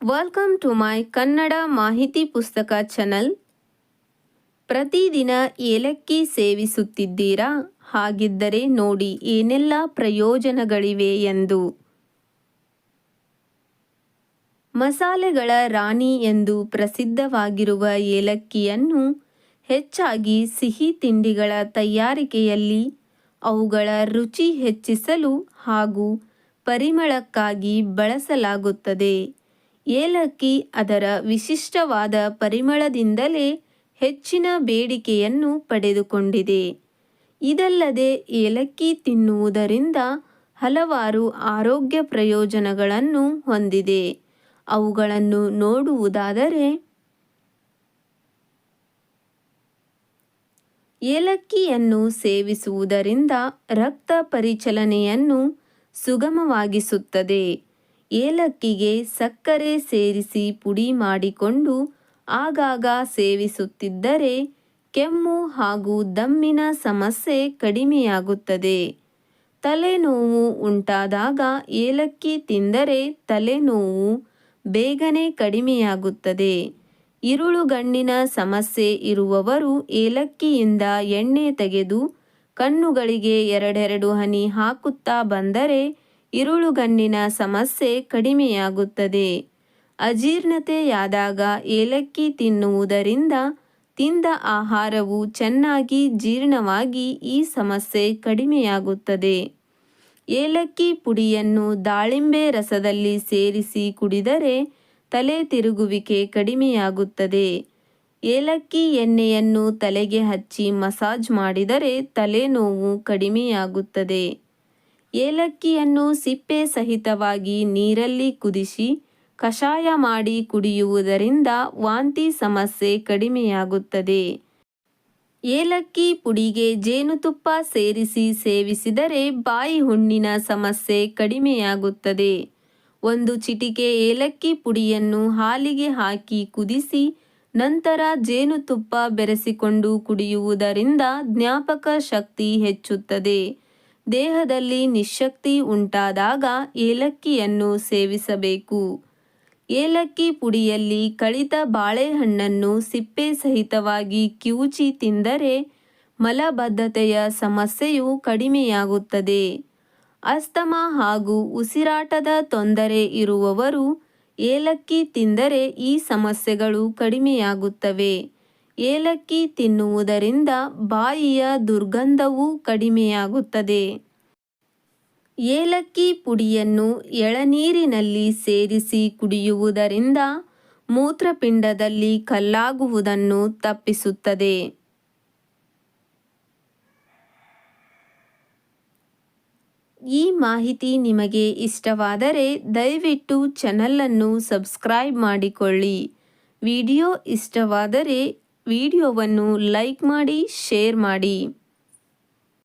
Welcome to my Kannada ಮಾಹಿತಿ ಪುಸ್ತಕ channel ಪ್ರತಿದಿನ ಏಲಕ್ಕಿ ಸೇವಿಸುತ್ತಿದ್ದೀರಾ? ಹಾಗಿದ್ದರೆ ನೋಡಿ ಏನೆಲ್ಲ ಪ್ರಯೋಜನಗಳಿವೆ ಎಂದು. ಮಸಾಲೆಗಳ ರಾಣಿ ಎಂದು ಪ್ರಸಿದ್ಧವಾಗಿರುವ ಏಲಕ್ಕಿಯನ್ನು ಹೆಚ್ಚಾಗಿ ಸಿಹಿ ತಿಂಡಿಗಳ ತಯಾರಿಕೆಯಲ್ಲಿ ಅವುಗಳ ರುಚಿ ಹೆಚ್ಚಿಸಲು ಹಾಗೂ ಪರಿಮಳಕ್ಕಾಗಿ ಬಳಸಲಾಗುತ್ತದೆ. ಏಲಕ್ಕಿ ಅದರ ವಿಶಿಷ್ಟವಾದ ಪರಿಮಳದಿಂದಲೇ ಹೆಚ್ಚಿನ ಬೇಡಿಕೆಯನ್ನು ಪಡೆದುಕೊಂಡಿದೆ. ಇದಲ್ಲದೆ ಏಲಕ್ಕಿ ತಿನ್ನುವುದರಿಂದ ಹಲವಾರು ಆರೋಗ್ಯ ಪ್ರಯೋಜನಗಳನ್ನು ಹೊಂದಿದೆ. ಅವುಗಳನ್ನು ನೋಡುವುದಾದರೆ, ಏಲಕ್ಕಿಯನ್ನು ಸೇವಿಸುವುದರಿಂದ ರಕ್ತ ಪರಿಚಲನೆಯನ್ನು ಸುಗಮವಾಗಿಸುತ್ತದೆ. ಏಲಕ್ಕಿಗೆ ಸಕ್ಕರೆ ಸೇರಿಸಿ ಪುಡಿ ಮಾಡಿಕೊಂಡು ಆಗಾಗ ಸೇವಿಸುತ್ತಿದ್ದರೆ ಕೆಮ್ಮು ಹಾಗೂ ದಮ್ಮಿನ ಸಮಸ್ಯೆ ಕಡಿಮೆಯಾಗುತ್ತದೆ. ತಲೆನೋವು ಉಂಟಾದಾಗ ಏಲಕ್ಕಿ ತಿಂದರೆ ತಲೆನೋವು ಬೇಗನೆ ಕಡಿಮೆಯಾಗುತ್ತದೆ. ಇರುಳುಗಣ್ಣಿನ ಸಮಸ್ಯೆ ಇರುವವರು ಏಲಕ್ಕಿಯಿಂದ ಎಣ್ಣೆ ತೆಗೆದು ಕಣ್ಣುಗಳಿಗೆ ಎರಡೆರಡು ಹನಿ ಹಾಕುತ್ತಾ ಬಂದರೆ ಇರುಳುಗಣ್ಣಿನ ಸಮಸ್ಯೆ ಕಡಿಮೆಯಾಗುತ್ತದೆ. ಅಜೀರ್ಣತೆಯಾದಾಗ ಏಲಕ್ಕಿ ತಿನ್ನುವುದರಿಂದ ತಿಂದ ಆಹಾರವು ಚೆನ್ನಾಗಿ ಜೀರ್ಣವಾಗಿ ಈ ಸಮಸ್ಯೆ ಕಡಿಮೆಯಾಗುತ್ತದೆ. ಏಲಕ್ಕಿ ಪುಡಿಯನ್ನು ದಾಳಿಂಬೆ ರಸದಲ್ಲಿ ಸೇರಿಸಿ ಕುಡಿದರೆ ತಲೆ ತಿರುಗುವಿಕೆ ಕಡಿಮೆಯಾಗುತ್ತದೆ. ಏಲಕ್ಕಿ ಎಣ್ಣೆಯನ್ನು ತಲೆಗೆ ಹಚ್ಚಿ ಮಸಾಜ್ ಮಾಡಿದರೆ ತಲೆನೋವು ಕಡಿಮೆಯಾಗುತ್ತದೆ. ಏಲಕ್ಕಿಯನ್ನು ಸಿಪ್ಪೆ ಸಹಿತವಾಗಿ ನೀರಲ್ಲಿ ಕುದಿಸಿ, ಕಷಾಯ ಮಾಡಿ ಕುಡಿಯುವುದರಿಂದ ವಾಂತಿ ಸಮಸ್ಯೆ ಕಡಿಮೆಯಾಗುತ್ತದೆ. ಏಲಕ್ಕಿ ಪುಡಿಗೆ ಜೇನುತುಪ್ಪ ಸೇರಿಸಿ ಸೇವಿಸಿದರೆ ಬಾಯಿ ಹುಣ್ಣಿನ ಸಮಸ್ಯೆ ಕಡಿಮೆಯಾಗುತ್ತದೆ. ಒಂದು ಚಿಟಿಕೆ ಏಲಕ್ಕಿ ಪುಡಿಯನ್ನು ಹಾಲಿಗೆ ಹಾಕಿ ಕುದಿಸಿ, ನಂತರ ಜೇನುತುಪ್ಪ ಬೆರೆಸಿಕೊಂಡು ಕುಡಿಯುವುದರಿಂದ ಜ್ಞಾಪಕ ಶಕ್ತಿ ಹೆಚ್ಚುತ್ತದೆ. ದೇಹದಲ್ಲಿ ನಿಶಕ್ತಿ ಉಂಟಾದಾಗ ಏಲಕ್ಕಿಯನ್ನು ಸೇವಿಸಬೇಕು. ಏಲಕ್ಕಿ ಪುಡಿಯಲ್ಲಿ ಕಳಿತ ಬಾಳೆಹಣ್ಣನ್ನು ಸಿಪ್ಪೆ ಸಹಿತವಾಗಿ ಕಿವುಚಿ ತಿಂದರೆ ಮಲಬದ್ಧತೆಯ ಸಮಸ್ಯೆಯು ಕಡಿಮೆಯಾಗುತ್ತದೆ. ಅಸ್ತಮ ಹಾಗೂ ಉಸಿರಾಟದ ತೊಂದರೆ ಇರುವವರು ಏಲಕ್ಕಿ ತಿಂದರೆ ಈ ಸಮಸ್ಯೆಗಳು ಕಡಿಮೆಯಾಗುತ್ತವೆ. ಏಲಕ್ಕಿ ತಿನ್ನುವುದರಿಂದ ಬಾಯಿಯ ದುರ್ಗಂಧವೂ ಕಡಿಮೆಯಾಗುತ್ತದೆ. ಏಲಕ್ಕಿ ಪುಡಿಯನ್ನು ಎಳನೀರಿನಲ್ಲಿ ಸೇರಿಸಿ ಕುಡಿಯುವುದರಿಂದ ಮೂತ್ರಪಿಂಡದಲ್ಲಿ ಕಲ್ಲಾಗುವುದನ್ನು ತಪ್ಪಿಸುತ್ತದೆ. ಈ ಮಾಹಿತಿ ನಿಮಗೆ ಇಷ್ಟವಾದರೆ ದಯವಿಟ್ಟು ಚಾನಲನ್ನು ಸಬ್ಸ್ಕ್ರೈಬ್ ಮಾಡಿಕೊಳ್ಳಿ. ವಿಡಿಯೋ ಇಷ್ಟವಾದರೆ ವಿಡಿಯೋವನ್ನು ಲೈಕ್ ಮಾಡಿ ಶೇರ್ ಮಾಡಿ.